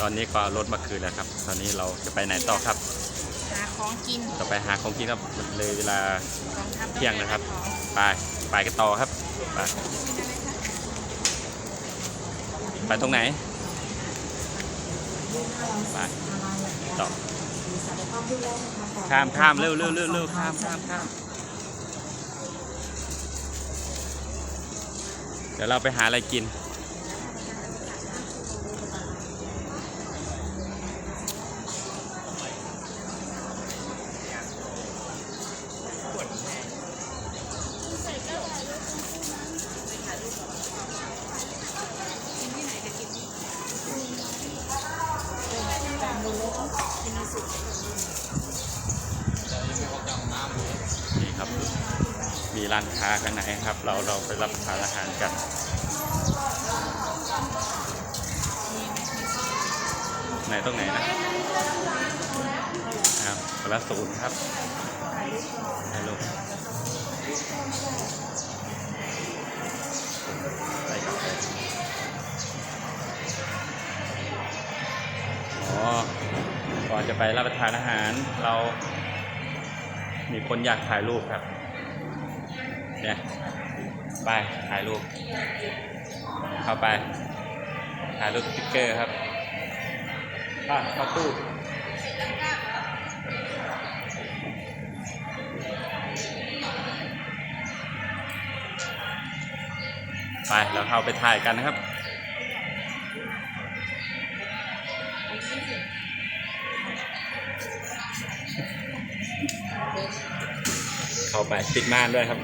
ตอนนี้ก็รถมาคืนแล้วครับ ตอนนี้เราจะไปไหนต่อครับ หาของกินต่อไปหาของกินครับมันเลยเวลากองทัพเที่ยงนะครับ ไปไปกันต่อครับไปไปตรงไหนไปต่อข้ามข้ามเร็วเร็วเร็วเร็วข้ามข้ามข้ามเดี๋ยวเราไปหาอะไรกินนี่ มีร้านค้าข้างในครับ เราเราไปรับประทานอาหารกันไหนตรงไหนนะอ้าวคละศูนย์ครับให้ลูกไปครับไปอ๋อ ก่อนจะไปรับประทานอาหารเรามีคนอยากถ่ายรูปครับ เนี่ยไปถ่ายรูป เข้าไป ถ่ายรูปสติ๊กเกอร์ครับไป้าเข้าตู้ไปเราเข้าไปถ่ายกันนะครับเข้าไปปิดม่านด้วยครับ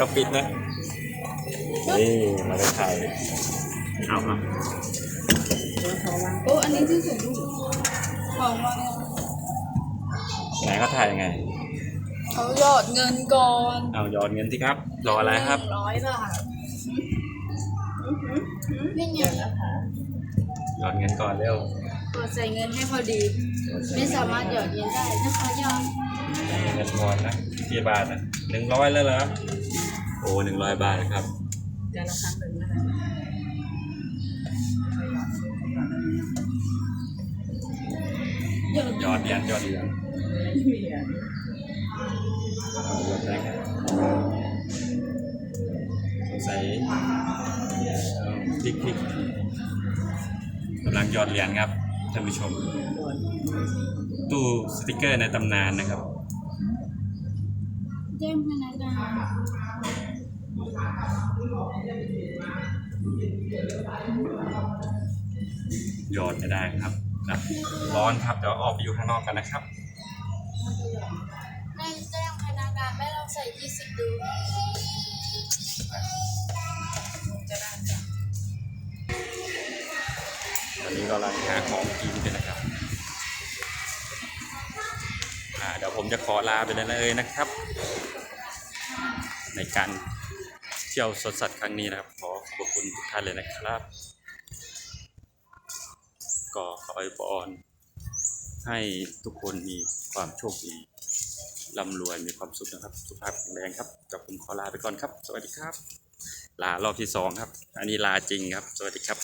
ต้องปิดนะนี่มาไปถ่ายเอาครับโอ้อันนี้ที่สุดของว่าไหนเขาถ่ายยังไงเขาหยอดเงินก่อนเอายอดเงินสิครับ รออะไรครับหนึ่งร้อยบาทนี่ไงยอดเงินก่อนเร็วกดใส่เงินให้พอดี ไม่สามารถหยอดเงินได้นะคะยอดเงินทอนนะกี่บาทนะหนึ่งร้อยแล้วเหรอ โอ้หนึ่งร้อยบาทครับเดือนละครั้งหนึ่งนะคะยอดเหรียญยอดเหรียญเอายอดแรกสงสัยพลิกพลิกกำลังยอดเหรียญครับท่านผู้ชม ตู้สติกเกอร์ในตำนานนะครับแจ้งพนักงาน หยอดไม่ได้ครับนะร้อนครับเดี๋ยวออกไปอยู่ข้างนอกกันนะครับไม่แจ้งพนักงานไม่ลองใส่ยี่สิบดูจะได้จ้ะวันนี้กำลังหาของกินกันนะครับอ่าเดี๋ยวผมจะขอลาไปเลยนะครับ ในการเที่ยวสวนสัตว์ครั้งนี้นะครับ ขอขอบคุณทุกท่านเลยนะครับ ก็ขออวยพรให้ทุกคนมีความโชคดีร่ำรวยมีความสุขนะครับ สุขภาพแข็งแรงครับกับผมขอลาไปก่อนครับ สวัสดีครับ ลารอบที่สองครับ อันนี้ลาจริงครับ สวัสดีครับ